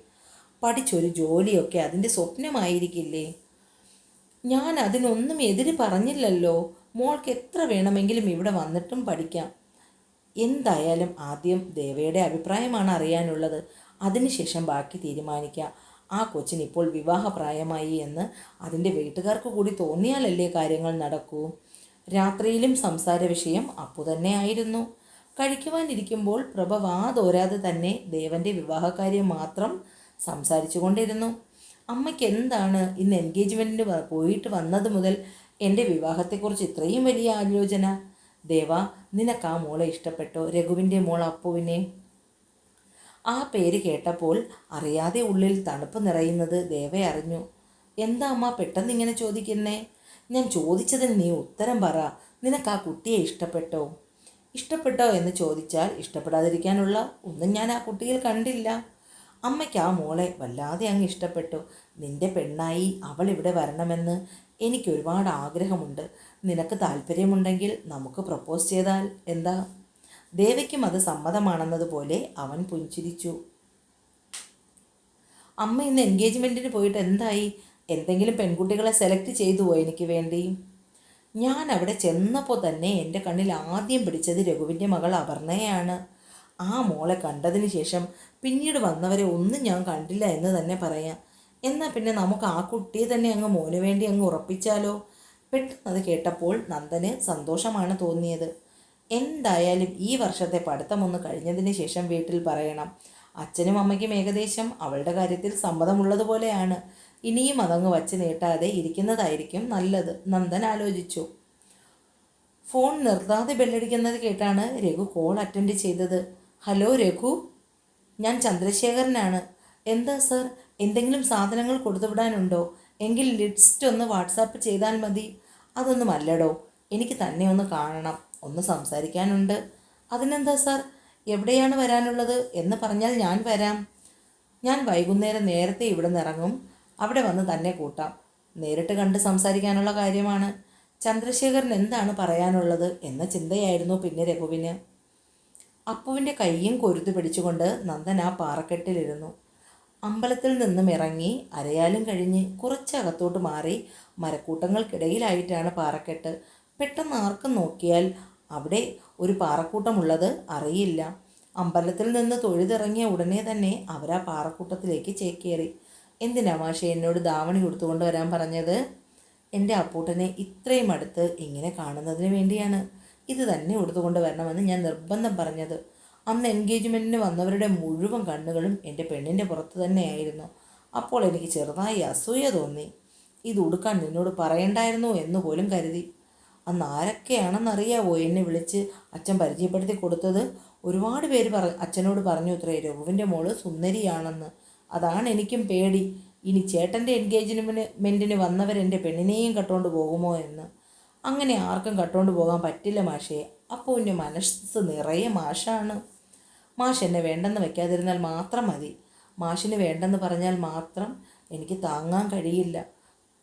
പഠിച്ചൊരു ജോലിയൊക്കെ അതിന്റെ സ്വപ്നമായിരിക്കില്ലേ? ഞാൻ അതിനൊന്നും എതിര് പറഞ്ഞില്ലല്ലോ. മോൾക്ക് എത്ര വേണമെങ്കിലും ഇവിടെ വന്നിട്ടും പഠിക്കാം. എന്തായാലും ആദ്യം ദേവയുടെ അഭിപ്രായമാണ് അറിയാനുള്ളത്. അതിനുശേഷം ബാക്കി തീരുമാനിക്കാം. ആ കൊച്ചിന് ഇപ്പോൾ വിവാഹപ്രായമായി എന്ന് അതിന്റെ വീട്ടുകാർക്ക് കൂടി തോന്നിയാലല്ലേ കാര്യങ്ങൾ നടക്കൂ? രാത്രിയിലും സംസാര വിഷയം അപ്പു തന്നെ ആയിരുന്നു. കഴിക്കുവാനിരിക്കുമ്പോൾ പ്രഭ വാതോരാതെ തന്നെ ദേവന്റെ വിവാഹകാര്യം മാത്രം സംസാരിച്ചു കൊണ്ടിരുന്നു അമ്മയ്ക്ക് എന്താണ് ഇന്ന് എൻഗേജ്മെന്റിന് പോയിട്ട് വന്നത് മുതൽ എന്റെ വിവാഹത്തെക്കുറിച്ച് ഇത്രയും വലിയ ആലോചന? ദേവ നിനക്ക് ആ മോളെ ഇഷ്ടപ്പെട്ടോ? രഘുവിന്റെ മോൾ അപ്പുവിനെ. ആ പേര് കേട്ടപ്പോൾ അറിയാതെ ഉള്ളിൽ തണുപ്പ് നിറയുന്നത് ദേവ അറിഞ്ഞു. എന്താ അമ്മ പെട്ടെന്ന് ഇങ്ങനെ ചോദിക്കുന്നേ? ഞാൻ ചോദിച്ചതിന് നീ ഉത്തരം പറ. നിനക്ക് ആ കുട്ടിയെ ഇഷ്ടപ്പെട്ടോ? ഇഷ്ടപ്പെട്ടോ എന്ന് ചോദിച്ചാൽ ഇഷ്ടപ്പെടാതിരിക്കാനുള്ള ഒന്നും ഞാൻ ആ കുട്ടിയിൽ കണ്ടില്ല. അമ്മയ്ക്ക് ആ മോളെ വല്ലാതെ അങ്ങ് ഇഷ്ടപ്പെട്ടു. നിന്റെ പെണ്ണായി അവൾ ഇവിടെ വരണമെന്ന് എനിക്ക് ഒരുപാട് ആഗ്രഹമുണ്ട്. നിനക്ക് താല്പര്യമുണ്ടെങ്കിൽ നമുക്ക് പ്രപ്പോസ് ചെയ്താൽ എന്താ? ദേവയ്ക്കും അത് സമ്മതമാണെന്നതുപോലെ അവൻ പുഞ്ചിരിച്ചു. അമ്മ ഇന്ന് എൻഗേജ്മെന്റിന് പോയിട്ട് എന്തായി? എന്തെങ്കിലും പെൺകുട്ടികളെ സെലക്ട് ചെയ്തുവോ എനിക്ക് വേണ്ടി? ഞാൻ അവിടെ ചെന്നപ്പോൾ തന്നെ എന്റെ കണ്ണിൽ ആദ്യം പിടിച്ചത് രഘുവിന്റെ മകൾ അപർണയാണ്. ആ മോളെ കണ്ടതിന് ശേഷം പിന്നീട് വന്നവരെ ഒന്നും ഞാൻ കണ്ടില്ല എന്ന് തന്നെ പറയാം. എന്നാൽ പിന്നെ നമുക്ക് ആ കുട്ടിയെ തന്നെ അങ്ങ് മോന് വേണ്ടി അങ്ങ് ഉറപ്പിച്ചാലോ? പെട്ടെന്ന് അത് കേട്ടപ്പോൾ നന്ദന് സന്തോഷമാണ് തോന്നിയത്. എന്തായാലും ഈ വർഷത്തെ പഠിത്തമൊന്ന് കഴിഞ്ഞതിന് ശേഷം വീട്ടിൽ പറയണം. അച്ഛനും അമ്മയ്ക്കും ഏകദേശം അവളുടെ കാര്യത്തിൽ സമ്മതമുള്ളതുപോലെയാണ്. ഇനിയും അതങ്ങ് വച്ച് നീട്ടാതെ ഇരിക്കുന്നതായിരിക്കും നല്ലത്. നന്ദൻ ആലോചിച്ചു. ഫോൺ നിർത്താതെ ബെല്ലടിക്കുന്നത് കേട്ടാണ് രഘു കോൾ അറ്റൻഡ് ചെയ്തത്. ഹലോ രഘു ഞാൻ ചന്ദ്രശേഖരനാണ്. എന്താ സർ എന്തെങ്കിലും സാധനങ്ങൾ കൊടുത്തുവിടാനുണ്ടോ? എങ്കിൽ ലിസ്റ്റ് ഒന്ന് വാട്സാപ്പ് ചെയ്താൽ മതി. അതൊന്നും അല്ലടോ എനിക്ക് തന്നെ ഒന്ന് കാണണം. ഒന്ന് സംസാരിക്കാനുണ്ട്. അതിനെന്താ സർ എവിടെയാണ് വരാനുള്ളത് എന്ന് പറഞ്ഞാൽ ഞാൻ വരാം. ഞാൻ വൈകുന്നേരം നേരത്തെ ഇവിടെ നിന്ന് ഇറങ്ങും. അവിടെ വന്ന് തന്നെ കൂട്ടാം. നേരിട്ട് കണ്ട് സംസാരിക്കാനുള്ള കാര്യമാണ്. ചന്ദ്രശേഖരൻ എന്താണ് പറയാനുള്ളത് എന്ന ചിന്തയായിരുന്നു പിന്നെ രഘുവിന്. അപ്പുവിന്റെ കൈയും കൊരുത്തു പിടിച്ചുകൊണ്ട് നന്ദൻ ആ പാറക്കെട്ടിലിരുന്നു. അമ്പലത്തിൽ നിന്നും ഇറങ്ങി അരയാലും കഴിഞ്ഞ് കുറച്ചകത്തോട്ട് മാറി മരക്കൂട്ടങ്ങൾക്കിടയിലായിട്ടാണ് പാറക്കെട്ട്. പെട്ടെന്ന് ആർക്കും നോക്കിയാൽ അവിടെ ഒരു പാറക്കൂട്ടമുള്ളത് അറിയില്ല. അമ്പലത്തിൽ നിന്ന് തൊഴുതിറങ്ങിയ ഉടനെ തന്നെ അവരാ പാറക്കൂട്ടത്തിലേക്ക് ചേക്കേറി. എന്തിനാ മാഷെ എന്നോട് ദാവണി കൊടുത്തുകൊണ്ട് വരാൻ പറഞ്ഞത്? എന്റെ അപ്പൂട്ടനെ ഇത്രയും അടുത്ത് ഇങ്ങനെ കാണുന്നതിന് വേണ്ടിയാണ്. ഇത് തന്നെ ഉടുത്തുകൊണ്ട് വരണമെന്ന് ഞാൻ നിർബന്ധം പറഞ്ഞത്. അന്ന് എൻഗേജ്മെന്റിന് വന്നവരുടെ മുഴുവൻ കണ്ണുകളും എന്റെ പെണ്ണിന്റെ പുറത്ത് തന്നെയായിരുന്നു. അപ്പോൾ എനിക്ക് ചെറുതായി അസൂയ തോന്നി. ഇത് ഉടുക്കാൻ നിന്നോട് പറയണ്ടായിരുന്നോ എന്ന് പോലും കരുതി. അന്ന് ആരൊക്കെയാണെന്നറിയാവോ എന്നെ വിളിച്ച് അച്ഛൻ പരിചയപ്പെടുത്തി കൊടുത്തത്? ഒരുപാട് പേര് പറ അച്ഛനോട് പറഞ്ഞു ഇത്രേ രഘുവിന്റെ മോൾ സുന്ദരിയാണെന്ന്. അതാണ് എനിക്കും പേടി. ഇനി ചേട്ടന്റെ എൻഗേജ്മെന്റിന് വന്നവരെന്റെ പെണ്ണിനെയും കട്ടുകൊണ്ട് പോകുമോ എന്ന്. അങ്ങനെ ആർക്കും കട്ടുകൊണ്ട് പോകാൻ പറ്റില്ല മാഷേ. അപ്പോൾ എന്റെ മനസ്സ് നിറയെ മാഷാണ്. മാഷ് എന്നെ വേണ്ടെന്ന് വയ്ക്കാതിരുന്നാൽ മാത്രം മതി. മാഷിന് വേണ്ടെന്ന് പറഞ്ഞാൽ മാത്രം എനിക്ക് താങ്ങാൻ കഴിയില്ല.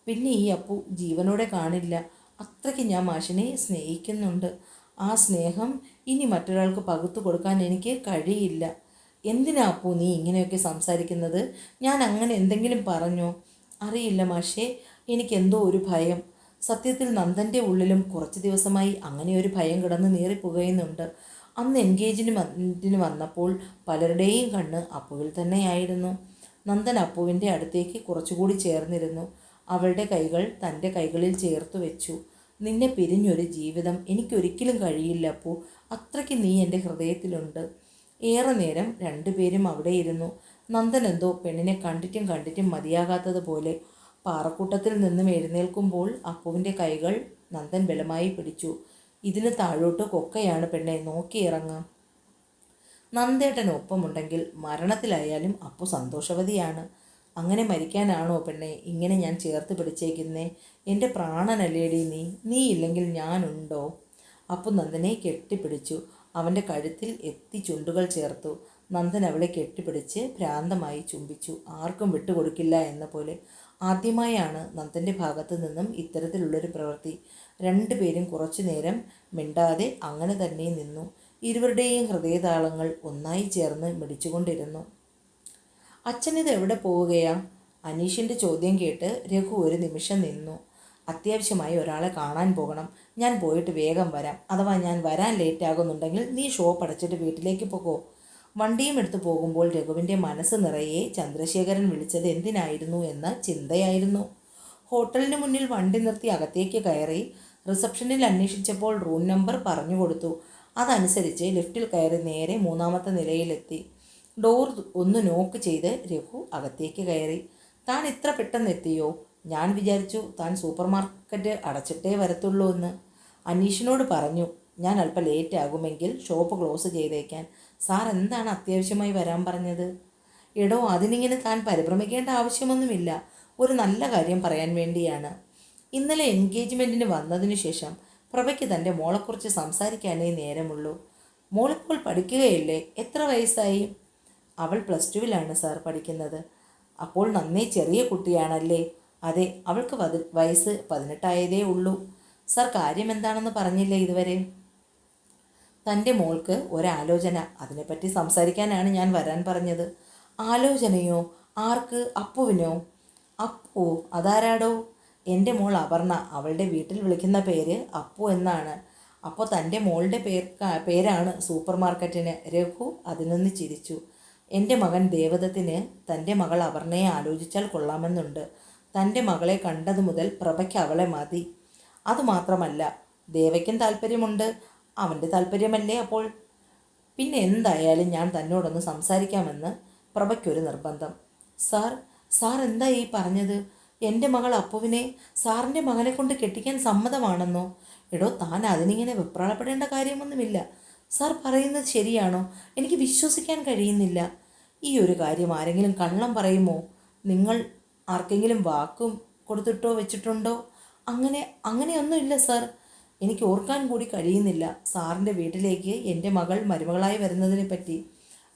പിന്നെ ഈ അപ്പു ജീവനോടെ കാണില്ല. അത്രയ്ക്ക് ഞാൻ മാഷിനെ സ്നേഹിക്കുന്നുണ്ട്. ആ സ്നേഹം ഇനി മറ്റൊരാൾക്ക് പകുത്തു കൊടുക്കാൻ എനിക്ക് കഴിയില്ല. എന്തിനാ അപ്പു നീ ഇങ്ങനെയൊക്കെ സംസാരിക്കുന്നത്? ഞാൻ അങ്ങനെ എന്തെങ്കിലും പറഞ്ഞോ? അറിയില്ല മാഷേ എനിക്കെന്തോ ഒരു ഭയം. സത്യത്തിൽ നന്ദന്റെ ഉള്ളിലും കുറച്ച് ദിവസമായി അങ്ങനെ ഒരു ഭയം കിടന്ന് നീറിപ്പുകയുന്നുണ്ട്. അന്ന് എൻഗേജിന് വന്നപ്പോൾ പലരുടെയും കണ്ണ് അപ്പുവിൽ തന്നെയായിരുന്നു. നന്ദൻ അപ്പുവിന്റെ അടുത്തേക്ക് കുറച്ചുകൂടി ചേർന്നിരുന്നു. അവളുടെ കൈകൾ തന്റെ കൈകളിൽ ചേർത്തു വെച്ചു. നിന്നെ പിരിഞ്ഞൊരു ജീവിതം എനിക്കൊരിക്കലും കഴിയില്ല അപ്പു. അത്രയ്ക്ക് നീ എന്റെ ഹൃദയത്തിലുണ്ട്. ഏറെ നേരം രണ്ടുപേരും അവിടെ ഇരുന്നു. നന്ദൻ എന്തോ പെണ്ണിനെ കണ്ടിട്ടും കണ്ടിട്ടും മതിയാകാത്തതുപോലെ പാറക്കൂട്ടത്തിൽ നിന്നും എഴുന്നേൽക്കുമ്പോൾ അപ്പുവിന്റെ കൈകൾ നന്ദൻ ബലമായി പിടിച്ചു. ഇതിന് താഴോട്ട് കൊക്കയാണ് പെണ്ണെ നോക്കിയിറങ്ങാം നന്ദേട്ടൻ ഒപ്പമുണ്ടെങ്കിൽ മരണത്തിലായാലും അപ്പു സന്തോഷവതിയാണ്. അങ്ങനെ മരിക്കാനാണോ പെണ്ണെ? ഇങ്ങനെ ഞാൻ ചേർത്ത് പിടിച്ചേക്കുന്നേ. എന്റെ പ്രാണനല്ലേടി നീ? നീ ഇല്ലെങ്കിൽ ഞാനുണ്ടോ? അപ്പു നന്ദനെ കെട്ടിപ്പിടിച്ചു. അവന്റെ കഴുത്തിൽ എത്തി ചുണ്ടുകൾ ചേർത്തു. നന്ദൻ അവളെ കെട്ടിപ്പിടിച്ച് ഭ്രാന്തമായി ചുംബിച്ചു. ആർക്കും വിട്ടുകൊടുക്കില്ല എന്ന പോലെ ആദ്യമായാണ് നന്ദന്റെ ഭാഗത്തു നിന്നും ഇത്തരത്തിലുള്ളൊരു പ്രവൃത്തി. രണ്ടുപേരും കുറച്ചു നേരം മിണ്ടാതെ അങ്ങനെ തന്നെ നിന്നു. ഇരുവരുടെയും ഹൃദയതാളങ്ങൾ ഒന്നായി ചേർന്ന് മിടിച്ചുകൊണ്ടിരുന്നു. അച്ഛനിത് എവിടെ പോവുകയാ? അനീഷിന്റെ ചോദ്യം കേട്ട് രഘു ഒരു നിമിഷം നിന്നു. അത്യാവശ്യമായി ഒരാളെ കാണാൻ പോകണം. ഞാൻ പോയിട്ട് വേഗം വരാം. അഥവാ ഞാൻ വരാൻ ലേറ്റ് ആകുന്നുണ്ടെങ്കിൽ നീ ഷോപ്പ് അടച്ചിട്ട് വീട്ടിലേക്ക് പോകോ വണ്ടിയും എടുത്തു പോകുമ്പോൾ രഘുവിന്റെ മനസ്സ് നിറയെ ചന്ദ്രശേഖരൻ വിളിച്ചത് എന്തിനായിരുന്നു എന്ന ചിന്തയായിരുന്നു. ഹോട്ടലിന് മുന്നിൽ വണ്ടി നിർത്തി അകത്തേക്ക് കയറി റിസപ്ഷനിൽ അന്വേഷിച്ചപ്പോൾ റൂം നമ്പർ പറഞ്ഞു കൊടുത്തു. അതനുസരിച്ച് ലിഫ്റ്റിൽ കയറി നേരെ മൂന്നാമത്തെ നിലയിലെത്തി. ഡോർ ഒന്ന് നോക്ക് ചെയ്ത് രഘു അകത്തേക്ക് കയറി. താൻ ഇത്ര പെട്ടെന്ന് എത്തിയോ ഞാൻ വിചാരിച്ചു താൻ സൂപ്പർ മാർക്കറ്റ് അടച്ചിട്ടേ വരത്തുള്ളൂ എന്ന്. അനീഷിനോട് പറഞ്ഞു ഞാൻ അല്പം ലേറ്റ് ആകുമെങ്കിൽ ഷോപ്പ് ക്ലോസ് ചെയ്തേക്കാൻ. സാർ എന്താണ് അത്യാവശ്യമായി വരാൻ പറഞ്ഞത്? എടോ അതിനിങ്ങനെ താൻ പരിഭ്രമിക്കേണ്ട ആവശ്യമൊന്നുമില്ല. ഒരു നല്ല കാര്യം പറയാൻ വേണ്ടിയാണ്. ഇന്നലെ എൻഗേജ്മെന്റിന് വന്നതിന് ശേഷം പ്രഭയ്ക്ക് തന്റെ മോളെക്കുറിച്ച് സംസാരിക്കാനേ നേരമുള്ളൂ. മോളിപ്പോൾ പഠിക്കുകയല്ലേ? എത്ര വയസ്സായി? അവൾ പ്ലസ് ടുവിലാണ് സാർ പഠിക്കുന്നത്. അപ്പോൾ നന്നേ ചെറിയ കുട്ടിയാണല്ലേ? അതെ അവൾക്ക് വയസ്സ് പതിനെട്ടായതേ ഉള്ളൂ. സാർ കാര്യം എന്താണെന്ന് പറഞ്ഞില്ല ഇതുവരെ? തന്റെ മോൾക്ക് ഒരാലോചന. അതിനെപ്പറ്റി സംസാരിക്കാനാണ് ഞാൻ വരാൻ പറഞ്ഞത്. ആലോചനയോ? ആർക്ക്? അപ്പുവിനോ? അപ്പു അതാരാടോ? എന്റെ മോൾ അപർണ. അവളുടെ വീട്ടിൽ വിളിക്കുന്ന പേര് അപ്പു എന്നാണ്. അപ്പോൾ തന്റെ മോളുടെ പേർ പേരാണ് സൂപ്പർ മാർക്കറ്റിന് രഘു അതിനൊന്ന് ചിരിച്ചു. എന്റെ മകൻ ദേവദത്തിന് തന്റെ മകൾ അപർണയെ ആലോചിച്ചാൽ കൊള്ളാമെന്നുണ്ട്. തന്റെ മകളെ കണ്ടതു മുതൽ പ്രഭയ്ക്ക് അവളെ മതി. അതുമാത്രമല്ല ദേവയ്ക്കും താല്പര്യമുണ്ട് അവന്റെ താല്പര്യമല്ലേ അപ്പോൾ? പിന്നെ എന്തായാലും ഞാൻ തന്നോടൊന്ന് സംസാരിക്കാമെന്ന് പ്രഭയ്ക്കൊരു നിർബന്ധം. സാർ സാർ എന്താ ഈ പറഞ്ഞത്? എന്റെ മകൾ അപ്പുവിനെ സാറിന്റെ മകനെ കൊണ്ട് കെട്ടിക്കാൻ സമ്മതമാണെന്നോ? എടോ താൻ അതിനിങ്ങനെ വെപ്രാളപ്പെടേണ്ട കാര്യമൊന്നുമില്ല. സാർ പറയുന്നത് ശരിയാണോ? എനിക്ക് വിശ്വസിക്കാൻ കഴിയുന്നില്ല. ഈ ഒരു കാര്യം ആരെങ്കിലും കള്ളം പറയുമോ? നിങ്ങൾ ആർക്കെങ്കിലും വാക്കും കൊടുത്തിട്ടോ വെച്ചിട്ടുണ്ടോ? അങ്ങനെ അങ്ങനെയൊന്നുമില്ല സാർ എനിക്ക് ഓർക്കാൻ കൂടി കഴിയുന്നില്ല. സാറിന്റെ വീട്ടിലേക്ക് എന്റെ മകൾ മരുമകളായി വരുന്നതിനെ പറ്റി.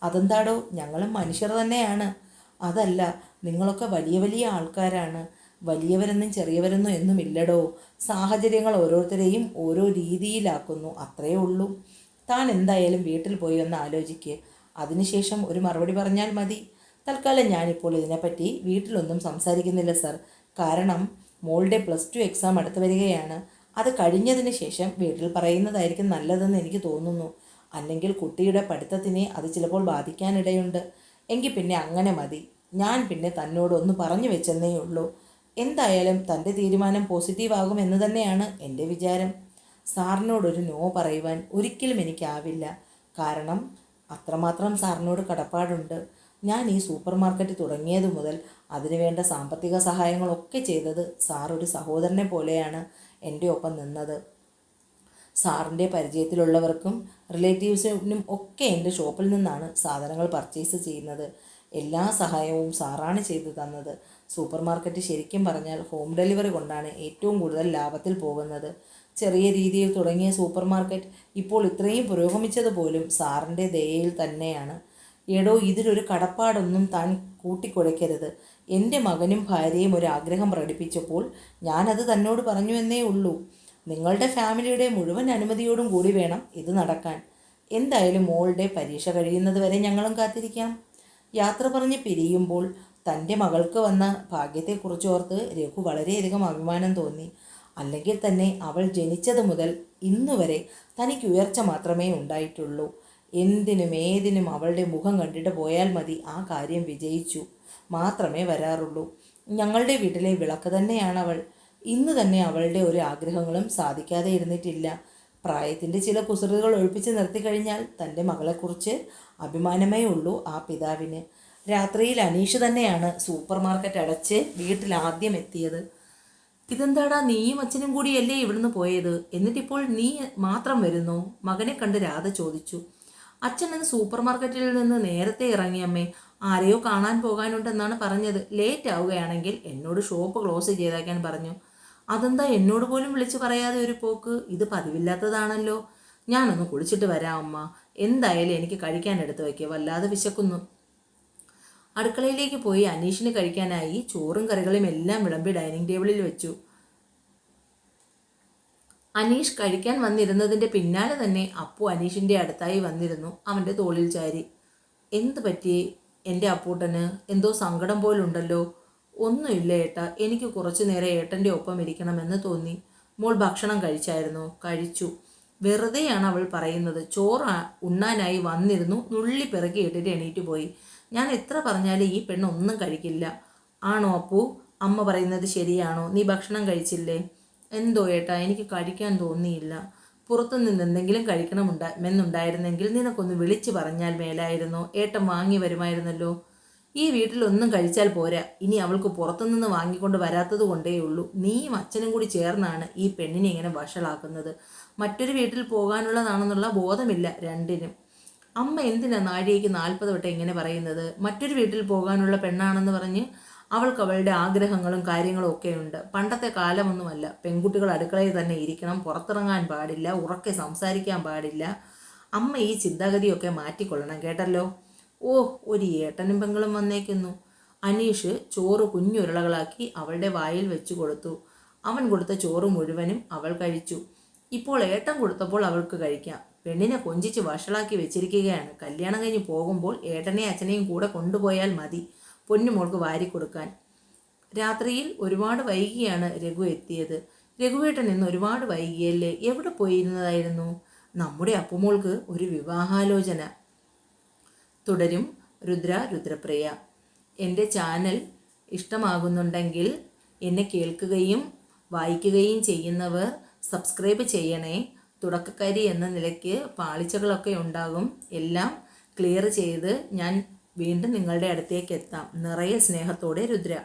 അതെന്താടോ ഞങ്ങളും മനുഷ്യർ തന്നെയാണ്. അതല്ല നിങ്ങളൊക്കെ വലിയ വലിയ ആൾക്കാരാണ്. വലിയവരെന്നും ചെറിയവരെന്നും എന്നും ഇല്ലടോ. സാഹചര്യങ്ങൾ ഓരോരുത്തരെയും ഓരോ രീതിയിലാക്കുന്നു. അത്രയേ ഉള്ളൂ. താൻ എന്തായാലും വീട്ടിൽ പോയി ഒന്ന് ആലോചിക്ക്. അതിനുശേഷം ഒരു മറുപടി പറഞ്ഞാൽ മതി. തൽക്കാലം ഞാനിപ്പോൾ ഇതിനെപ്പറ്റി വീട്ടിലൊന്നും സംസാരിക്കുന്നില്ല സർ കാരണം മോളുടെ പ്ലസ് ടു എക്സാം അടുത്ത് വരികയാണ്. അത് കഴിഞ്ഞതിന് ശേഷം വീട്ടിൽ പറയുന്നതായിരിക്കും നല്ലതെന്ന് എനിക്ക് തോന്നുന്നു. അല്ലെങ്കിൽ കുട്ടിയുടെ പഠിത്തത്തിനെ അത് ചിലപ്പോൾ ബാധിക്കാനിടയുണ്ട്. എങ്കിൽ പിന്നെ അങ്ങനെ മതി. ഞാൻ പിന്നെ തന്നോട് ഒന്ന് പറഞ്ഞു വെച്ചെന്നേ ഉള്ളൂ. എന്തായാലും തന്റെ തീരുമാനം പോസിറ്റീവ് എന്ന് തന്നെയാണ് എന്റെ വിചാരം. സാറിനോടൊരു നോ പറയുവാൻ ഒരിക്കലും എനിക്കാവില്ല. കാരണം അത്രമാത്രം സാറിനോട് കടപ്പാടുണ്ട്. ഞാൻ ഈ സൂപ്പർ മാർക്കറ്റ് തുടങ്ങിയത് മുതൽ അതിനുവേണ്ട സാമ്പത്തിക സഹായങ്ങളൊക്കെ ചെയ്തത് സാർ ഒരു സഹോദരനെ പോലെയാണ് എന്റെ ഒപ്പം നിന്നത്. സാറിന്റെ പരിചയത്തിലുള്ളവർക്കും റിലേറ്റീവ്സിനും ഒക്കെ എന്റെ ഷോപ്പിൽ നിന്നാണ് സാധനങ്ങൾ പർച്ചേസ് ചെയ്യുന്നത്. എല്ലാ സഹായവും സാറാണ് ചെയ്തു തന്നത്. സൂപ്പർ മാർക്കറ്റ് ശരിക്കും പറഞ്ഞാൽ ഹോം ഡെലിവറി കൊണ്ടാണ് ഏറ്റവും കൂടുതൽ ലാഭത്തിൽ പോകുന്നത്. ചെറിയ രീതിയിൽ തുടങ്ങിയ സൂപ്പർ മാർക്കറ്റ് ഇപ്പോൾ ഇത്രയും പുരോഗമിച്ചത് പോലും സാറിന്റെ ദയയിൽ തന്നെയാണ്. എടോ ഇതിലൊരു കടപ്പാടൊന്നും താൻ കൂട്ടിക്കുഴയ്ക്കരുത് എന്റെ മകനും ഭാര്യയും ഒരു ആഗ്രഹം പ്രകടിപ്പിച്ചപ്പോൾ ഞാനത് തന്നോട് പറഞ്ഞു എന്നേ ഉള്ളൂ. നിങ്ങളുടെ ഫാമിലിയുടെ മുഴുവൻ അനുമതിയോടും കൂടി വേണം ഇത് നടക്കാൻ. എന്തായാലും മോളുടെ പരീക്ഷ കഴിയുന്നത് വരെ ഞങ്ങളും കാത്തിരിക്കാം. യാത്ര പറഞ്ഞ് പിരിയുമ്പോൾ തന്റെ മകൾക്ക് വന്ന ഭാഗ്യത്തെക്കുറിച്ച് ഓർത്ത് രഘു വളരെയധികം അഭിമാനം തോന്നി. അല്ലെങ്കിൽ തന്നെ അവൾ ജനിച്ചത് മുതൽ ഇന്നുവരെ തനിക്ക് ഉയർച്ച മാത്രമേ ഉണ്ടായിട്ടുള്ളൂ. എന്തിനും ഏതിനും അവളുടെ മുഖം കണ്ടിട്ട് പോയാൽ മതി. ആ കാര്യം വിജയിച്ചു. മാത്രമേ വരാറുള്ളൂ. ഞങ്ങളുടെ വീട്ടിലെ വിളക്ക് തന്നെയാണ് അവൾ ഇന്ന് തന്നെ അവളുടെ ഒരു ആഗ്രഹങ്ങളും സാധിക്കാതെ ഇരുന്നിട്ടില്ല. പ്രായത്തിന്റെ ചില കുസൃതകൾ ഒഴിപ്പിച്ച് നിർത്തിക്കഴിഞ്ഞാൽ തന്റെ മകളെക്കുറിച്ച് അഭിമാനമേ ഉള്ളൂ ആ പിതാവിന്. രാത്രിയിൽ അനീഷ് തന്നെയാണ് സൂപ്പർ മാർക്കറ്റ് അടച്ച് വീട്ടിൽ ആദ്യം എത്തിയത്. ഇതെന്താടാ? നീയും അച്ഛനും കൂടിയല്ലേ ഇവിടുന്ന് പോയത്? എന്നിട്ടിപ്പോൾ നീ മാത്രം വരുന്നു? മകനെ കണ്ട് രാധ ചോദിച്ചു. അച്ഛൻ ഇന്ന് സൂപ്പർ മാർക്കറ്റിൽ നിന്ന് നേരത്തെ ഇറങ്ങി അമ്മേ. ആരെയോ കാണാൻ പോകാനുണ്ടെന്നാണ് പറഞ്ഞത്. ലേറ്റ് ആവുകയാണെങ്കിൽ എന്നോട് ഷോപ്പ് ക്ലോസ് ചെയ്തേക്കാൻ പറഞ്ഞു. അതെന്താ എന്നോട് പോലും വിളിച്ചു പറയാതെ ഒരു പോക്ക്? ഇത് പതിവില്ലാത്തതാണല്ലോ. ഞാനൊന്ന് കുളിച്ചിട്ട് വരാം അമ്മ. എന്തായാലും എനിക്ക് കഴിക്കാൻ എടുത്തു വയ്ക്കുക വല്ലാതെ വിശക്കുന്നു. അടുക്കളയിലേക്ക് പോയി അനീഷിന് കഴിക്കാനായി ചോറും കറികളും എല്ലാം വിളമ്പി ഡൈനിങ് ടേബിളിൽ വെച്ചു. അനീഷ് കഴിക്കാൻ വന്നിരുന്നതിന്റെ പിന്നാലെ തന്നെ അപ്പു അനീഷിന്റെ അടുത്തായി വന്നിരുന്നു അവന്റെ തോളിൽ ചാരി. എന്ത് പറ്റി എന്റെ അപ്പൂട്ടന് എന്തോ സങ്കടം പോലുണ്ടല്ലോ. ഒന്നുമില്ല ഏട്ടാ എനിക്ക് കുറച്ചു നേരം ഏട്ടന്റെ ഒപ്പം ഇരിക്കണമെന്ന് തോന്നി. മോൾ ഭക്ഷണം കഴിച്ചായിരുന്നു കഴിച്ചു. വെറുതെയാണ് അവൾ പറയുന്നത്. ചോറ് ഉണ്ണാനായി വന്നിരുന്നു നുള്ളി പിറക്കി ഇട്ടിട്ട് എണീറ്റ് പോയി. ഞാൻ എത്ര പറഞ്ഞാലും ഈ പെണ്ണ് ഒന്നും കഴിക്കില്ല. ആണോ അപ്പു? അമ്മ പറയുന്നത് ശരിയാണോ? നീ ഭക്ഷണം കഴിച്ചില്ലേ? എന്തോ ഏട്ടാ എനിക്ക് കഴിക്കാൻ തോന്നിയില്ല. പുറത്തു നിന്ന് എന്തെങ്കിലും കഴിക്കണമെന്നുണ്ടായിരുന്നെങ്കിൽ നിനക്കൊന്ന് വിളിച്ചു പറഞ്ഞാൽ മേലായിരുന്നോ. ഏട്ടൻ വാങ്ങി വരുമായിരുന്നല്ലോ. ഈ വീട്ടിലൊന്നും കഴിച്ചാൽ പോരാ. ഇനി അവൾക്ക് പുറത്തുനിന്ന് വാങ്ങിക്കൊണ്ട് വരാത്തത് കൊണ്ടേയുള്ളൂ നീയും അച്ഛനും കൂടി ചേർന്നാണ് ഈ പെണ്ണിനെ ഇങ്ങനെ വഷളാക്കുന്നത്. മറ്റൊരു വീട്ടിൽ പോകാനുള്ളതാണെന്നുള്ള ബോധമില്ല രണ്ടിനും. അമ്മ എന്തിനാ നാഴികയ്ക്ക് നാൽപ്പത് വട്ടം ഇങ്ങനെ പറയുന്നത്? മറ്റൊരു വീട്ടിൽ പോകാനുള്ള പെണ്ണാണെന്ന് പറഞ്ഞ് അവൾക്ക് അവളുടെ ആഗ്രഹങ്ങളും കാര്യങ്ങളും ഒക്കെ ഉണ്ട് പണ്ടത്തെ കാലമൊന്നുമല്ല. പെൺകുട്ടികൾ അടുക്കളയിൽ തന്നെ ഇരിക്കണം പുറത്തിറങ്ങാൻ പാടില്ല ഉറക്കെ സംസാരിക്കാൻ പാടില്ല. അമ്മ ഈ ചിന്താഗതിയൊക്കെ മാറ്റിക്കൊള്ളണം കേട്ടല്ലോ. ഓ ഒരു ഏട്ടനും പെങ്ങളും വന്നേക്കുന്നു. അനീഷ് ചോറ് കുഞ്ഞുരുളകളാക്കി അവളുടെ വായിൽ വെച്ചു കൊടുത്തു. അവൻ കൊടുത്ത ചോറ് മുഴുവനും അവൾ കഴിച്ചു. ഇപ്പോൾ ഏട്ടൻ കൊടുത്തപ്പോൾ അവൾക്ക് കഴിക്കാം. പെണ്ണിനെ കൊഞ്ചിച്ച് വഷളാക്കി വെച്ചിരിക്കുകയാണ്. കല്യാണം കഴിഞ്ഞ് പോകുമ്പോൾ ഏട്ടനെയും അച്ഛനെയും കൂടെ കൊണ്ടുപോയാൽ മതി. പൊന്നുമോൾക്ക് വാരി കൊടുക്കാൻ. രാത്രിയിൽ ഒരുപാട് വൈകിയാണ് രഘു എത്തിയത്. രഘുവേട്ടൻ ഇന്ന് ഒരുപാട് വൈകിയല്ലേ? എവിടെ പോയിരുന്നതായിരുന്നു? നമ്മുടെ അപ്പുമോൾക്ക് ഒരു വിവാഹാലോചന. തുടരും രുദ്ര രുദ്രപ്രിയ. എന്റെ ചാനൽ ഇഷ്ടമാകുന്നുണ്ടെങ്കിൽ എന്നെ കേൾക്കുകയും വായിക്കുകയും ചെയ്യുന്നവർ സബ്സ്ക്രൈബ് ചെയ്യണേ. തുടക്കക്കാരി എന്ന നിലയ്ക്ക് പാളിച്ചകളൊക്കെ ഉണ്ടാകും. എല്ലാം ക്ലിയർ ചെയ്ത് ഞാൻ വീണ്ടും നിങ്ങളുടെ അടുത്തേക്ക് എത്താം. നിറയെ സ്നേഹത്തോടെ രുദ്ര.